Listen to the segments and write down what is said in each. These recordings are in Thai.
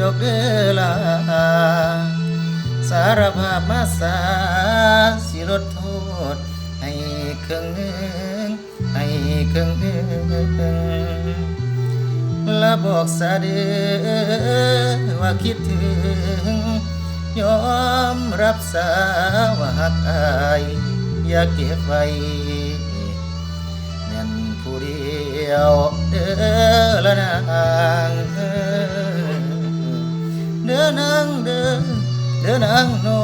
เด้อลาสารภาพมาสาสิลดโทษ ให้ครึ่งหนึ่งให้ครึ่งหนึ่งและบอกสาเด้อว่าคิดถึง ยอมรับสาว่าหักอายอย่าเก็บไว้แม่นผู้เดียวเด้อละนา เด้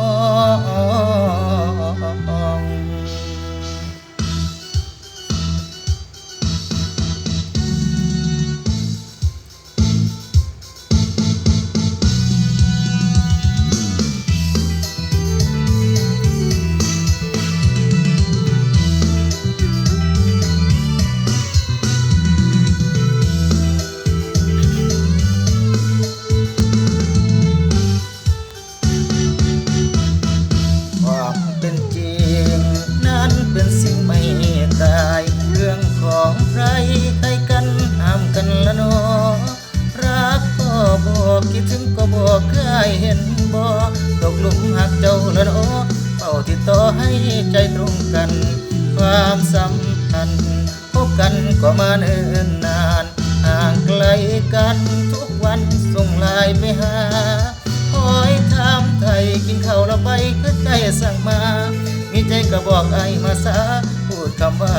เป็นจริง นั้นเป็นสิ่งไม่ตาย เรื่องของใครใครกันห้ามกันละเนอรักก็บอกคิดถึงก็บอกเคยเห็นบ่ตกหลุมหักเจ้าละเนอเฝ้าติดต่อให้ใจตรงกัน ความสัมพันธ์พบกันก็มาเนิ่นนานห่างไกลกันทุกวันส่งลน์ไปหา กินข้าวแล้วไปก็ใจสั่งมา มีใจก็บอกไอ้มาซาพูดคำว่า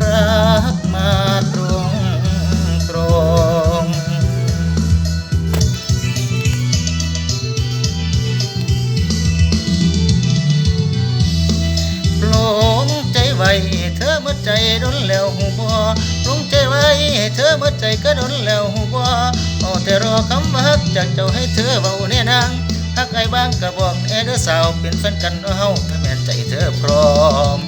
รักมาตรงตรงปลงใจไว้เธอเมื่อใจดนแล้วหูบอปลงใจไว้เธอเมื่อใจก็ดนแล้วหูบอเอาแต่รอคำว่าจากเจ้าให้เธอเบาแน่นาง ฮักไอ้บ้างก็บอกแน่เด้อสาวเป็นแฟนกันเฮาถ้าแม่นใจเธอพร้อม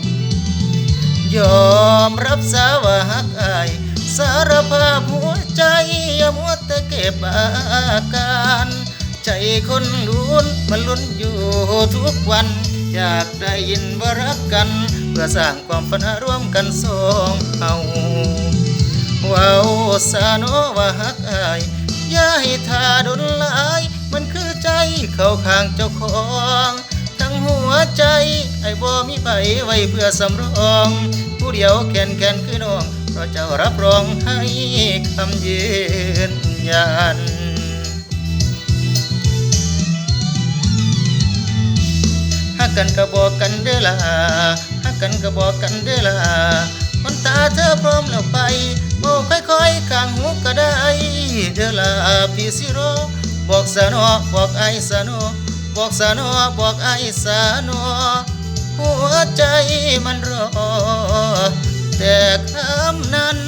ยอมรับสาว่าฮักอาย สารภาพหัวใจอย่ามัวแต่เก็บอาการใจคนลุ้นมันลุ้นอยู่ทุกวัน อยากได้ยินว่ารักกัน เพื่อสร้างความฝันร่วมกันสองเอาว้าวสาโนว่าฮักอาย อย่าให้ทาดนลาย เข้าข้างเจ้าของ ทั้งหัวใจ ไอ้บ่มีใบไว้เพื่อสำรอง ผู้เดียวแขนแขนคือน้อง เพราะเจ้ารับรองให้คำยืนยันฮักกันก็บอกกันเด้อล่ะฮักกันก็บอกกันเด้อล่ะมันตาเธอพร้อมแล้วไปโอ้ค่อยๆข้างหูก็ได้ เด้อล่ะพี่สิโร บอกสนอบอกไอสนอบอกสนอบอกไอสนอหัวใจมันรอ แต่คำนั้น